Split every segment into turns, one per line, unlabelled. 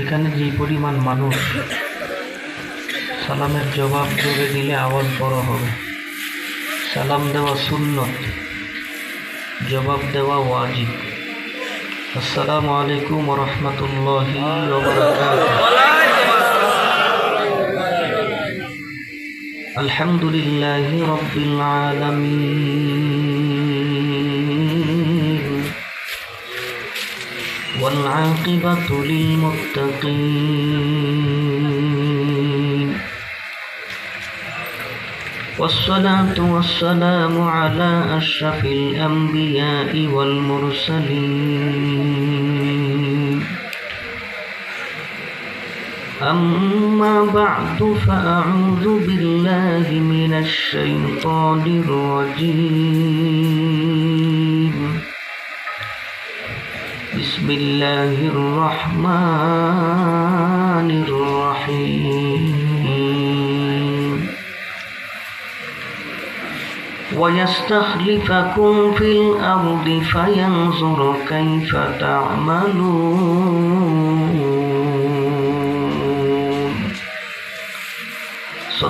এখানে যে পরিমাণ মানুষ, সালামের জবাব জোরে দিলে আওয়াজ বড় হবে। সালাম দেওয়া সুন্নত, জবাব দেওয়া ওয়াজিব। আসসালামু আলাইকুম রহমতুল্লাহ الحمد لله رب العالمين والعاقبة للمتقين والصلاة والسلام على أشرف الأنبياء والمرسلين أما بعد فأعوذ بالله من الشيطان الرجيم. بسم الله الرحمن الرحيم. ويستخلفكم في الأرض فينظر كيف تعملون.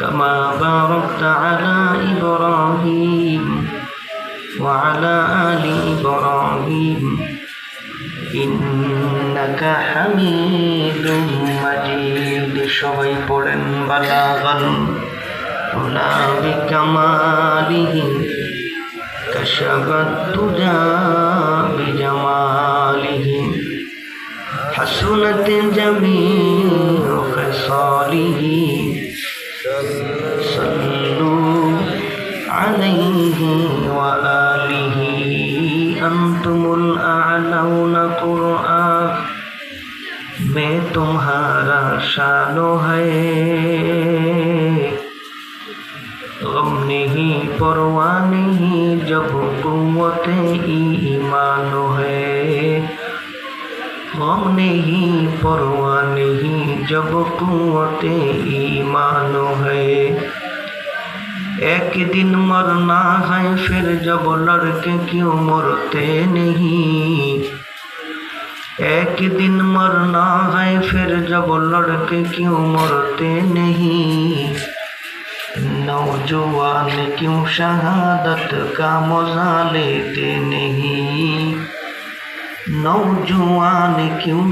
كما باركت على إبراهيم وعلى آل إبراهيم إنك حميد مجيد شوي بلن بلاغا ولا بكماله كشف الدجى عليه وآله أنتم الأعلون قرآن میں تمہارا شانو ہے غم نہیں پرواہ نہیں جب قوت ایمان ہے غم نہیں پرواہ نہیں جب قوت ایمان ہے একদিন মরনা হয়, ফির জব লড়কে কিউ মরতে নেহি একদিন মরনা হয়, ফির জব লড়কে কিউ মরতে নেহি नौजवान क्यों शहादत का मजा लेते नहीं नौजवान क्यों